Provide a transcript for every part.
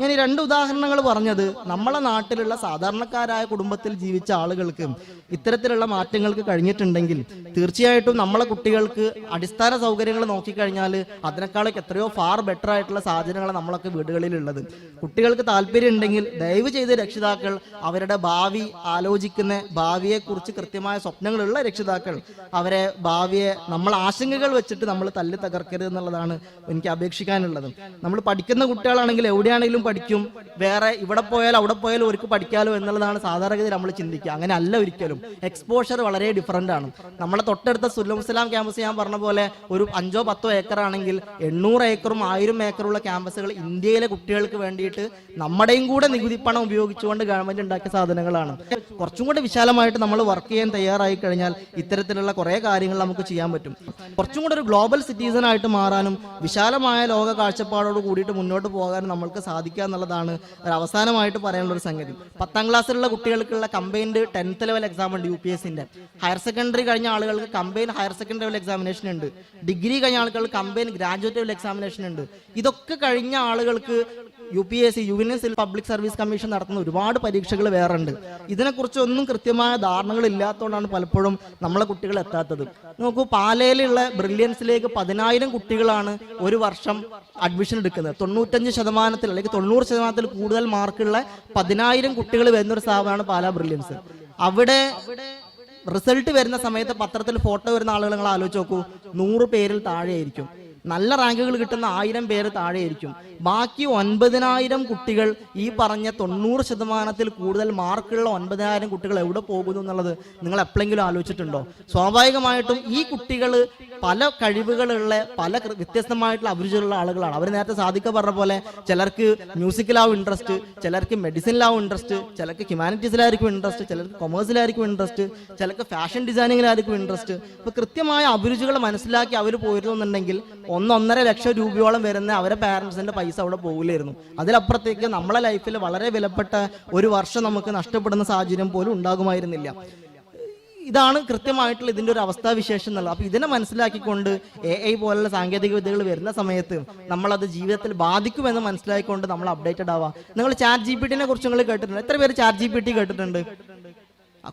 ഞാൻ ഈ രണ്ട് ഉദാഹരണങ്ങൾ പറഞ്ഞത് നമ്മളെ നാട്ടിലുള്ള സാധാരണക്കാരായ കുടുംബത്തിൽ ജീവിച്ച ആളുകൾക്ക് ഇത്തരത്തിലുള്ള മാറ്റങ്ങൾക്ക് കഴിഞ്ഞിട്ടുണ്ടെങ്കിൽ തീർച്ചയായിട്ടും നമ്മളെ കുട്ടികൾക്ക് അടിസ്ഥാന സൗകര്യങ്ങൾ നോക്കിക്കഴിഞ്ഞാൽ അതിനേക്കാളൊക്കെ എത്രയോ ഫാർ ബെറ്റർ ആയിട്ടുള്ള സാഹചര്യങ്ങളാണ് നമ്മളൊക്കെ വീടുകളിലുള്ളത്. കുട്ടികൾക്ക് താല്പര്യം ഉണ്ടെങ്കിൽ ദയവ് ചെയ്ത് രക്ഷിതാക്കൾ അവരുടെ ഭാവി ആലോചിക്കുന്ന ഭാവിയെക്കുറിച്ച് കൃത്യമായ സ്വപ്നങ്ങളുള്ള രക്ഷിതാക്കൾ അവരെ ഭാവിയെ നമ്മൾ ആശങ്കകൾ വെച്ചിട്ട് നമ്മൾ തല്ലി തകർക്കരുത് എന്നുള്ളതാണ് എനിക്ക് അപേക്ഷിക്കാനുള്ളത്. നമ്മൾ പഠിക്കുന്ന കുട്ടികളാണെങ്കിൽ എവിടെയാണെങ്കിലും പഠിക്കും. വേറെ ഇവിടെ പോയാലും അവിടെ പോയാലും അവർക്ക് പഠിക്കാലോ എന്നുള്ളതാണ് സാധാരണഗതി നമ്മൾ ചിന്തിക്കുക. അങ്ങനെ അല്ല ഒരിക്കലും. എക്സ്പോഷർ വളരെ ഡിഫറന്റ് ആണ്. നമ്മളെ തൊട്ടടുത്ത സുല്ലമുസ്ലാം ക്യാമ്പസ് ഞാൻ പറഞ്ഞ പോലെ ഒരു അഞ്ചോ പത്തോ ഏക്കർ ആണെങ്കിൽ എണ്ണൂറ് ഏക്കറും ആയിരം ഏക്കറുള്ള ക്യാമ്പസുകൾ ഇന്ത്യയിലെ കുട്ടികൾക്ക് വേണ്ടിയിട്ട് നമ്മുടെയും കൂടെ നികുതി പണം ഉപയോഗിച്ചുകൊണ്ട് ഗവൺമെന്റ് ഉണ്ടാക്കിയ സാധനങ്ങളാണ്. കുറച്ചും കൂടെ വിശാലമായിട്ട് നമ്മൾ വർക്ക് ചെയ്യാൻ തയ്യാറായി കഴിഞ്ഞാൽ ഇത്തരത്തിലുള്ള കുറേ കാര്യങ്ങൾ നമുക്ക് ചെയ്യാൻ പറ്റും. കുറച്ചും കൂടെ ഒരു ഗ്ലോബൽ സിറ്റിസൺ ആയിട്ട് മാറാനും വിശാലമായ ലോക കാഴ്ചപ്പാടോട് കൂടിയിട്ട് മുന്നോട്ട് പോകാനും നമ്മൾക്ക് സാധിക്കുക എന്നുള്ളതാണ് അവസാനമായിട്ട് പറയാനുള്ള ഒരു സംഗതി. പത്താം ക്ലാസ്സിലുള്ള കുട്ടികൾക്കുള്ള കമ്പൈൻഡ് ടെൻത്ത് ലെവൽ എക്സാം ഉണ്ട് യു പി എസിന്റെ ഹയർ സെക്കൻഡറി കഴിഞ്ഞ ആളുകൾക്ക് combine higher secondary level examination ഉണ്ട്. ഡിഗ്രി കഴിഞ്ഞ ആളുകൾ കമ്പൈൻ ഗ്രാജുവേറ്റ് ലെവൽ എക്സാമിനേഷൻ ഉണ്ട്. ഇതൊക്കെ കഴിഞ്ഞ ആളുകൾക്ക് U P S C Union Public Service Commission നടത്തുന്ന ഒരുപാട് പരീക്ഷകൾ വേറെ ഉണ്ട് ഇതിനെക്കുറിച്ചൊന്നും കൃത്യമായ ധാരണകൾ ഇല്ലാത്തതുകൊണ്ടാണ് പലപ്പോഴും നമ്മളെ കുട്ടികൾ എത്താത്തത്. നോക്കൂ പാലയിലുള്ള ബ്രില്യൻസിലേക്ക് പതിനായിരം കുട്ടികളാണ് ഒരു വർഷം അഡ്മിഷൻ എടുക്കുന്നത്. തൊണ്ണൂറ്റഞ്ച് ശതമാനത്തിൽ അല്ലെങ്കിൽ തൊണ്ണൂറ് ശതമാനത്തിൽ കൂടുതൽ മാർക്കുള്ള പതിനായിരം കുട്ടികൾ വരുന്നൊരു സ്ഥാപനമാണ് പാല ബ്രില്യൻസ്. അവിടെ റിസൾട്ട് വരുന്ന സമയത്ത് പത്രത്തിൽ ഫോട്ടോ വരുന്ന ആളുകൾ നിങ്ങൾ ആലോചിച്ച് നോക്കൂ നൂറ് പേരിൽ താഴെയായിരിക്കും. നല്ല റാങ്കുകൾ കിട്ടുന്ന ആയിരം പേര് താഴെയായിരിക്കും ബാക്കി ഒൻപതിനായിരം കുട്ടികൾ ഈ പറഞ്ഞ തൊണ്ണൂറ് ശതമാനത്തിൽ കൂടുതൽ മാർക്കുള്ള ഒൻപതിനായിരം കുട്ടികൾ എവിടെ പോകുന്നു എന്നുള്ളത് നിങ്ങൾ എപ്പോഴെങ്കിലും ആലോചിച്ചിട്ടുണ്ടോ? സ്വാഭാവികമായിട്ടും ഈ കുട്ടികൾ പല കഴിവുകളുള്ള പല വ്യത്യസ്തമായിട്ടുള്ള അഭിരുചികളുള്ള ആളുകളാണ്. അവർ നേരത്തെ സാധിക്ക പറഞ്ഞ പോലെ ചിലർക്ക് മ്യൂസിക്കിലാവും ഇൻട്രസ്റ്റ് ചിലർക്ക് മെഡിസിനിലാവും ഇൻട്രസ്റ്റ് ചിലർക്ക് ഹ്യൂമാനിറ്റീസിലായിരിക്കും ഇൻട്രസ്റ്റ് ചിലർക്ക് കൊമേഴ്സിലായിരിക്കും ഇൻട്രസ്റ്റ് ചിലർക്ക് ഫാഷൻ ഡിസൈനിങ്ങിലായിരിക്കും ഇൻട്രസ്റ്റ് അപ്പോൾ കൃത്യമായ അഭിരുചികൾ മനസ്സിലാക്കി അവർ പോയിരുന്നുണ്ടെങ്കിൽ ഒന്നൊന്നര ലക്ഷം രൂപയോളം വരുന്ന അവരെ പാരൻസിന്റെ പൈസ അവിടെ പോകില്ലായിരുന്നു. അതിലപ്പുറത്തേക്ക് നമ്മളെ ലൈഫിൽ വളരെ വിലപ്പെട്ട ഒരു വർഷം നമുക്ക് നഷ്ടപ്പെടുന്ന സാഹചര്യം പോലും ഉണ്ടാകുമായിരുന്നില്ല. ഇതാണ് കൃത്യമായിട്ടുള്ള ഇതിന്റെ ഒരു അവസ്ഥാവിശേഷം എന്നുള്ളത്. അപ്പൊ ഇതിനെ മനസ്സിലാക്കിക്കൊണ്ട് എ ഐ പോലുള്ള സാങ്കേതിക വിദ്യകൾ വരുന്ന സമയത്ത് നമ്മളത് ജീവിതത്തിൽ ബാധിക്കുമെന്ന് മനസ്സിലാക്കിക്കൊണ്ട് നമ്മൾ അപ്ഡേറ്റഡ് ആവാം. നിങ്ങൾ ചാറ്റ് ജി പി ടിനെ കുറിച്ച് നിങ്ങൾ കേട്ടിട്ടുണ്ട്. എത്ര പേര് ചാറ്റ് ജി പി ടി കേട്ടിട്ടുണ്ട്?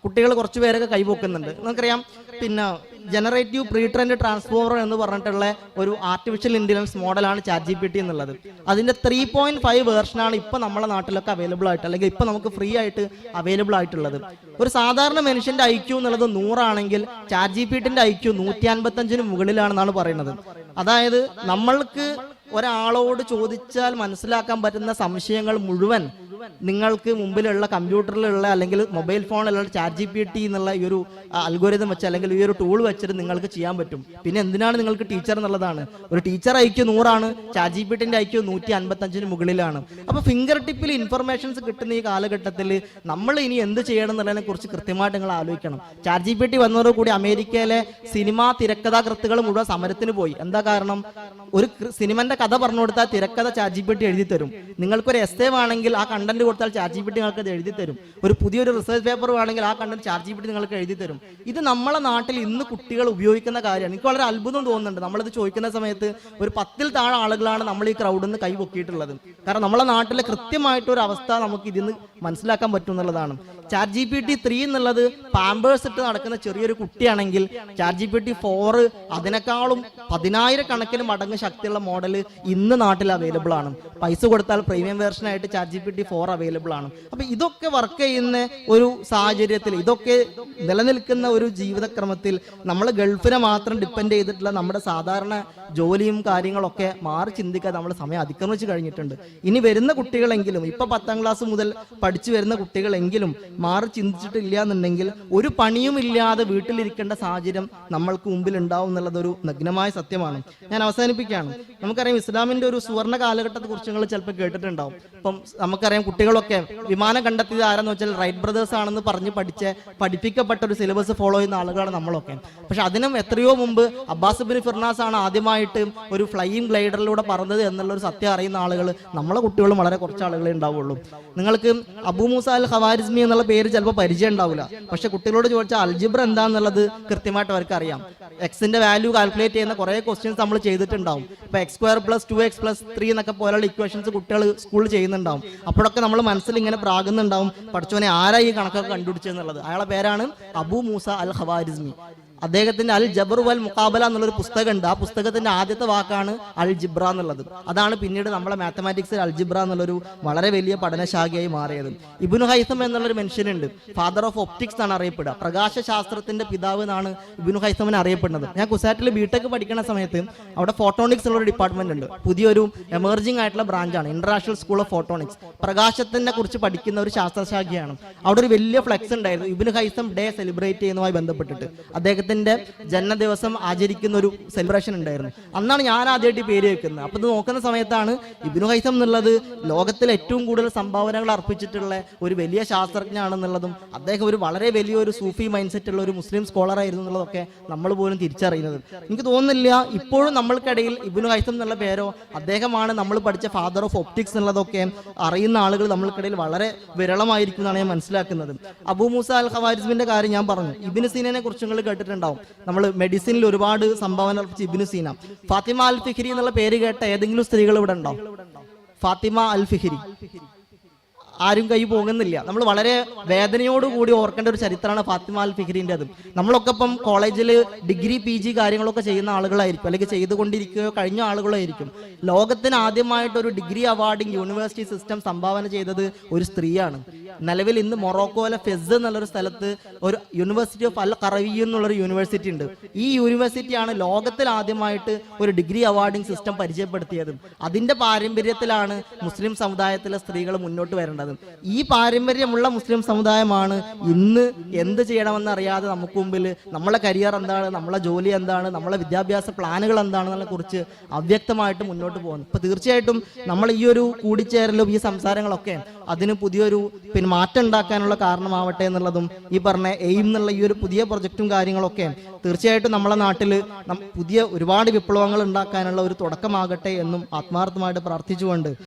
കുട്ടികൾ കുറച്ച് പേരൊക്കെ കൈപോക്കുന്നുണ്ട് നമുക്കറിയാം പിന്നെ ജനറേറ്റീവ് പ്രീ ട്രെൻഡ് ട്രാൻസ്ഫോമർ എന്ന് പറഞ്ഞിട്ടുള്ള ഒരു ആർട്ടിഫിഷ്യൽ ഇന്റലിജൻസ് മോഡലാണ് ചാറ്റ് ജി പി ടി എന്നുള്ളത് അതിന്റെ ത്രീ പോയിന്റ് ഫൈവ് വേർഷനാണ് ഇപ്പൊ നമ്മുടെ നാട്ടിലൊക്കെ അവൈലബിൾ ആയിട്ട് അല്ലെങ്കിൽ ഇപ്പൊ നമുക്ക് ഫ്രീ ആയിട്ട് അവൈലബിൾ ആയിട്ടുള്ളത്. ഒരു സാധാരണ മനുഷ്യന്റെ ഐക്യു എന്നുള്ളത് നൂറാണെങ്കിൽ ചാറ്റ് ജി പി ടിന്റെ ഐക്യു നൂറ്റി അൻപത്തഞ്ചിന് മുകളിലാണെന്നാണ് പറയുന്നത്. അതായത് നമ്മൾക്ക് ഒരാളോട് ചോദിച്ചാൽ മനസ്സിലാക്കാൻ പറ്റുന്ന സംശയങ്ങൾ മുഴുവൻ നിങ്ങൾക്ക് മുമ്പിലുള്ള കമ്പ്യൂട്ടറിലുള്ള അല്ലെങ്കിൽ മൊബൈൽ ഫോണിലുള്ള ചാറ്റ് ജി പി ടി എന്നുള്ള ഈ ഒരു അൽഗോരിതം വെച്ച് അല്ലെങ്കിൽ ഈ ഒരു ടൂൾ വെച്ചിട്ട് നിങ്ങൾക്ക് ചെയ്യാൻ പറ്റും. പിന്നെ എന്തിനാണ് നിങ്ങൾക്ക് ടീച്ചർ എന്നുള്ളതാണ്? ഒരു ടീച്ചർ ഐക്യു നൂറാണ് ചാറ്റ് ജി പി ടിന്റെ ഐക്യു നൂറ്റി അൻപത്തഞ്ചിന് മുകളിലാണ്. അപ്പൊ ഫിംഗർ ടിപ്പിൽ ഇൻഫർമേഷൻസ് കിട്ടുന്ന ഈ കാലഘട്ടത്തിൽ നമ്മൾ ഇനി എന്ത് ചെയ്യണം എന്നുള്ളതിനെ കുറിച്ച് കൃത്യമായിട്ട് നിങ്ങൾ ആലോചിക്കണം. ചാറ്റ് ജി പി ടി വന്നതോടുകൂടി അമേരിക്കയിലെ സിനിമാ തിരക്കഥാകൃത്തുകൾ മുഴുവൻ സമരത്തിന് പോയി. എന്താ കാരണം? ഒരു സിനിമ സിനിമന്റെ കഥ പറഞ്ഞു കൊടുത്താൽ തിരക്കഥ ചാർജി പെട്ടി എഴുതി തരും. നിങ്ങൾക്കൊരു എസ് എ വേണമെങ്കിൽ ആ കണ്ടന്റ് കൊടുത്താൽ ചാർജി പെട്ടി നിങ്ങൾക്ക് അത് എഴുതി തരും. ഒരു പുതിയൊരു റിസർച്ച് പേപ്പർ വേണമെങ്കിൽ ആ കണ്ടന്റ് ചാർജി പെട്ടി നിങ്ങൾക്ക് എഴുതി തരും. ഇത് നമ്മളെ നാട്ടിൽ ഇന്ന് കുട്ടികൾ ഉപയോഗിക്കുന്ന കാര്യമാണ്. എനിക്ക് വളരെ അത്ഭുതം തോന്നുന്നുണ്ട്. നമ്മളിത് ചോദിക്കുന്ന സമയത്ത് ഒരു പത്തിൽ താഴെ ആളുകളാണ് നമ്മൾ ഈ ക്രൗഡിൽ നിന്ന് കൈ പൊക്കിയിട്ടുള്ളത്. കാരണം നമ്മളെ നാട്ടിലെ കൃത്യമായിട്ടൊരു അവസ്ഥ നമുക്ക് ഇതിന് മനസ്സിലാക്കാൻ പറ്റും എന്നുള്ളതാണ്. Chat G P T three എന്നുള്ളത് പാമ്പേഴ്സ് ഇട്ട് നടക്കുന്ന ചെറിയൊരു കുട്ടിയാണെങ്കിൽ chat G P T four അതിനേക്കാളും പതിനായിരക്കണക്കിന് മടങ്ങ് ശക്തിയുള്ള മോഡൽ ഇന്ന് നാട്ടിൽ അവൈലബിൾ ആണ്. പൈസ കൊടുത്താൽ പ്രീമിയം വേർഷൻ ആയിട്ട് chat G P T four available ആണ്. അപ്പൊ ഇതൊക്കെ വർക്ക് ചെയ്യുന്ന ഒരു സാഹചര്യത്തിൽ ഇതൊക്കെ നിലനിൽക്കുന്ന ഒരു ജീവിതക്രമത്തിൽ നമ്മൾ ഗൾഫിനെ മാത്രം ഡിപ്പെൻഡ് ചെയ്തിട്ടുള്ള നമ്മുടെ സാധാരണ ജോലിയും കാര്യങ്ങളൊക്കെ മാറി ചിന്തിക്കാൻ നമ്മൾ സമയം അതിക്രമിച്ച് കഴിഞ്ഞിട്ടുണ്ട്. ഇനി വരുന്ന കുട്ടികളെങ്കിലും ഇപ്പൊ പത്താം ക്ലാസ് മുതൽ പഠിച്ചു വരുന്ന കുട്ടികളെങ്കിലും മാറി ചിന്തിച്ചിട്ടില്ല എന്നുണ്ടെങ്കിൽ ഒരു പണിയും ഇല്ലാതെ വീട്ടിലിരിക്കേണ്ട സാഹചര്യം നമ്മൾക്ക് മുമ്പിൽ ഉണ്ടാവും എന്നുള്ളത് ഒരു നഗ്നമായ സത്യമാണ്. ഞാൻ അവസാനിപ്പിക്കുകയാണ്. നമുക്കറിയാം ഇസ്ലാമിന്റെ ഒരു സുവർണ കാലഘട്ടത്തെ കുറിച്ച് നിങ്ങൾ ചിലപ്പോൾ കേട്ടിട്ടുണ്ടാവും. ഇപ്പം നമുക്കറിയാം കുട്ടികളൊക്കെ വിമാനം കണ്ടെത്തിയത് ആരെന്ന് വെച്ചാൽ റൈറ്റ് ബ്രദേഴ്സ് ആണെന്ന് പറഞ്ഞ് പഠിച്ച് പഠിപ്പിക്കപ്പെട്ട ഒരു സിലബസ് ഫോളോ ചെയ്യുന്ന ആളുകളാണ് നമ്മളൊക്കെ. പക്ഷെ അതിനും എത്രയോ മുമ്പ് അബ്ബാസ് ബിൻ ഫിർനാസ് ആണ് ആദ്യമായിട്ട് ഒരു ഫ്ലൈയിങ് ഗ്ലൈഡറിലൂടെ പറഞ്ഞത് എന്നുള്ള ഒരു സത്യം അറിയുന്ന ആളുകൾ നമ്മളെ കുട്ടികളും വളരെ കുറച്ച് ആളുകളെ ഉണ്ടാവുള്ളൂ. നിങ്ങൾക്ക് അബു മൂസ അൽ ഖവാരിസ്മി എന്നുള്ള പേര് ചിലപ്പോൾ പരിചയം ഉണ്ടാവില്ല പക്ഷെ കുട്ടികളോട് ചോദിച്ചാൽ അൽജിബ്ര എന്താന്നുള്ളത് കൃത്യമായിട്ട് അവർക്ക് അറിയാം എക്സിന്റെ വാല്യൂ കാൽക്കുലേറ്റ് ചെയ്യുന്ന കുറെ ക്വസ്റ്റ്യൻസ് നമ്മൾ ചെയ്തിട്ടുണ്ടാവും. ഇപ്പൊ x square plus two x plus three എന്നൊക്കെ പോലെയുള്ള ഇക്വേഷൻസ് കുട്ടികൾ സ്കൂളിൽ ചെയ്യുന്നുണ്ടാവും. അപ്പോഴൊക്കെ നമ്മൾ മനസ്സിൽ ഇങ്ങനെ പ്രാകുന്നുണ്ടാവും. പഠിച്ചവനെ ആരാ ഈ കണക്കൊക്കെ കണ്ടുപിടിച്ചെന്നുള്ളത് അയാളെ പേരാണ് അബു മൂസ അൽ ഖവാരിസ്മി അദ്ദേഹത്തിന്റെ അൽ ജബർ വൽ മുക്കാബല എന്നുള്ളൊരു പുസ്തകമുണ്ട്. ആ പുസ്തകത്തിന്റെ ആദ്യത്തെ വാക്കാണ് അൽ ജിബ്ര എന്നുള്ളത്. അതാണ് പിന്നീട് നമ്മളെ മാത്തമാറ്റിക്സിൽ അൽ ജിബ്ര എന്നുള്ളൊരു വളരെ വലിയ പഠനശാഖയായി മാറിയത്. ഇബുൻ ഹൈസം എന്നുള്ളൊരു ഉണ്ട് ഫാദർ ഓഫ് ഒപ്റ്റിക്സ് എന്നാണ് അറിയപ്പെടുക. പ്രകാശശാസ്ത്രത്തിന്റെ പിതാവ് എന്നാണ് ഇബുൻ ഹൈസമിനെ അറിയപ്പെടുന്നത്. ഞാൻ കുസാറ്റിൽ ബിടെക് പഠിക്കുന്ന സമയത്ത് അവിടെ ഫോട്ടോണിക്സ് എന്നുള്ള ഡിപ്പാർട്ട്മെന്റ് ഉണ്ട്. പുതിയൊരു എമർജിംഗ് ആയിട്ടുള്ള ബ്രാഞ്ചാണ് ഇന്റർനാഷണൽ സ്കൂൾ ഓഫ് ഫോട്ടോണിക്സ് പ്രകാശത്തിനെ കുറിച്ച് പഠിക്കുന്ന ഒരു ശാസ്ത്രശാഖയാണ്. അവിടെ ഒരു വലിയ ഫ്ലെക്സ് ഉണ്ടായിരുന്നു. ഇബുൻ ഹൈസം ഡേ സെലിബ്രേറ്റ് ചെയ്യുന്നതുമായി ബന്ധപ്പെട്ടിട്ട്. അദ്ദേഹത്തിന്റെ ജന്മദിവസം ആചരിക്കുന്ന ഒരു സെലിബ്രേഷൻ ഉണ്ടായിരുന്നു. അന്നാണ് ഞാൻ ആദ്യമായിട്ട് പേര് വെക്കുന്നത്. അപ്പൊ ഇത് നോക്കുന്ന സമയത്താണ് ഇബിനു ഹൈസം എന്നുള്ളത് ലോകത്തിൽ ഏറ്റവും കൂടുതൽ സംഭാവനകൾ അർപ്പിച്ചിട്ടുള്ള ഒരു വലിയ ശാസ്ത്രജ്ഞനാണെന്നുള്ളതും അദ്ദേഹം ഒരു വളരെ വലിയൊരു സൂഫി മൈൻഡ് സെറ്റ് ഉള്ള ഒരു മുസ്ലിം സ്കോളർ ആയിരുന്നു എന്നുള്ളതൊക്കെ നമ്മൾ പോലും തിരിച്ചറിയുന്നത്. എനിക്ക് തോന്നുന്നില്ല ഇപ്പോഴും നമ്മൾക്കിടയിൽ ഇബിനു ഹൈസം എന്നുള്ള പേരോ അദ്ദേഹമാണ് നമ്മൾ പഠിച്ച ഫാദർ ഓഫ് ഒപ്റ്റിക്സ് എന്നുള്ളതൊക്കെ അറിയുന്ന ആളുകൾ നമ്മൾക്കിടയിൽ വളരെ വിരളമായിരിക്കും എന്നാണ് ഞാൻ മനസ്സിലാക്കുന്നത്. അബു മൂസ അൽ ഖവാരിസ്മിന്റെ കാര്യം ഞാൻ പറഞ്ഞു. ഇബിന് സീനനെ കുറിച്ച് നിങ്ങൾ കേട്ടിട്ടുണ്ടാവും. നമ്മൾ മെഡിസിനിൽ ഒരുപാട് സംഭാവന ഇബിന് സീന. ഫാത്തിമ അൽ ഫിഹിരി എന്നുള്ള പേര് കേട്ട ഏതെങ്കിലും സ്ത്രീകൾ ഇവിടെ ഉണ്ടാവും ഫാത്തിമ അൽ ഫിഹിരി ആരും കൈ പോകുന്നില്ല. നമ്മൾ വളരെ വേദനയോടുകൂടി ഓർക്കേണ്ട ഒരു ചരിത്രമാണ് ഫാത്തിമ അൽ അത്. നമ്മളൊക്കെ ഇപ്പം കോളേജിൽ ഡിഗ്രി പി ജി കാര്യങ്ങളൊക്കെ ചെയ്യുന്ന ആളുകളായിരിക്കും. അല്ലെങ്കിൽ ചെയ്തുകൊണ്ടിരിക്കുകയോ കഴിഞ്ഞ ആളുകളായിരിക്കും. ലോകത്തിന് ആദ്യമായിട്ട് ഒരു ഡിഗ്രി അവാർഡിംഗ് യൂണിവേഴ്സിറ്റി സിസ്റ്റം സംഭാവന ചെയ്തത് ഒരു സ്ത്രീയാണ്. നിലവിൽ ഇന്ന് മൊറോക്കോയിലെ ഫെസ് എന്നുള്ളൊരു സ്ഥലത്ത് ഒരു യൂണിവേഴ്സിറ്റി ഓഫ് അൽ കറവി എന്നുള്ളൊരു യൂണിവേഴ്സിറ്റി ഉണ്ട്. ഈ യൂണിവേഴ്സിറ്റിയാണ് ലോകത്തിൽ ആദ്യമായിട്ട് ഒരു ഡിഗ്രി അവാർഡിംഗ് സിസ്റ്റം പരിചയപ്പെടുത്തിയതും. അതിന്റെ പാരമ്പര്യത്തിലാണ് മുസ്ലിം സമുദായത്തിലെ സ്ത്രീകൾ മുന്നോട്ട് വരേണ്ടത്. ഈ പാരമ്പര്യമുള്ള മുസ്ലിം സമുദായമാണ് ഇന്ന് എന്ത് ചെയ്യണമെന്ന് അറിയാതെ നമുക്ക് മുമ്പിൽ നമ്മളെ കരിയർ എന്താണ് നമ്മളെ ജോലി എന്താണ് നമ്മളെ വിദ്യാഭ്യാസ പ്ലാനുകൾ എന്താണെന്നതിനെ കുറിച്ച് അവ്യക്തമായിട്ട് മുന്നോട്ട് പോകുന്നു. ഇപ്പൊ തീർച്ചയായിട്ടും നമ്മൾ ഈ ഒരു കൂടിച്ചേരലും ഈ സംസാരങ്ങളൊക്കെ അതിന് പുതിയൊരു പിന്നെ മാറ്റം ഉണ്ടാക്കാനുള്ള കാരണമാവട്ടെ എന്നുള്ളതും ഈ പറഞ്ഞ എയിം എന്നുള്ള ഈ ഒരു പുതിയ പ്രൊജക്റ്റും കാര്യങ്ങളൊക്കെ തീർച്ചയായിട്ടും നമ്മളെ നാട്ടിൽ പുതിയ ഒരുപാട് വിപ്ലവങ്ങൾ ഉണ്ടാക്കാനുള്ള ഒരു തുടക്കമാകട്ടെ എന്നും ആത്മാർത്ഥമായിട്ട് പ്രാർത്ഥിച്ചുകൊണ്ട്